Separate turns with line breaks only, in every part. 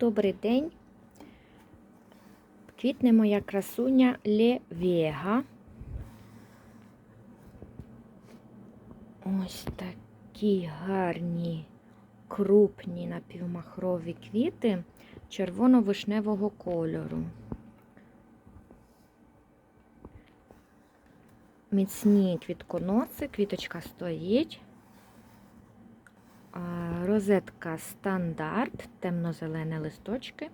Добрий день. Квітне моя красуня Ле Вега. Ось такі гарні, крупні напівмахрові квіти червоно-вишневого кольору. Міцні квітконоси, квіточка стоїть. Розетка стандарт, темно-зелені листочки.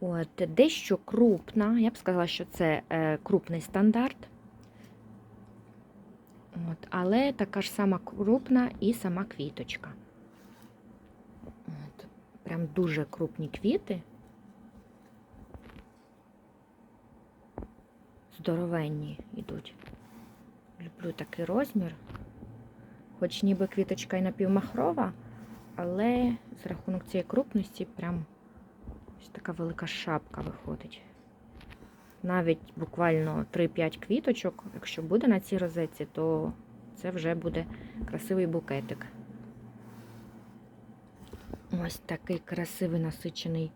От, дещо крупна. Я б сказала, що це е, крупний стандарт. От, але така ж сама крупна і сама квіточка. От, прям дуже крупні квіти. Здоровенні йдуть. Люблю такий розмір. Хоч ніби квіточка і напівмахрова, але з рахунок цієї крупності прям ось така велика шапка виходить. Навіть буквально 3-5 квіточок, якщо буде на цій розетці, то це вже буде красивий букетик. Ось такий красивий насичений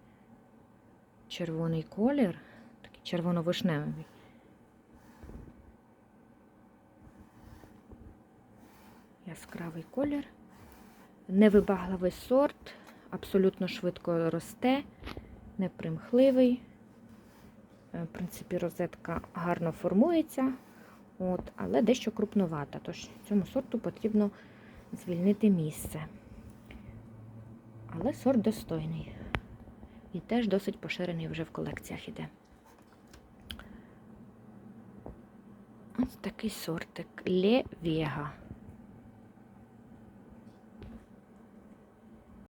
червоний колір, такий червоно-вишневий. Яскравий колір. Невибагливий сорт, абсолютно швидко росте, непримхливий. Е, В принципі, розетка гарно формується, от, але дещо крупновата, тож цьому сорту потрібно звільнити місце. Але сорт достойний і теж досить поширений вже в колекціях іде. Ось такий сортик Ле Вега.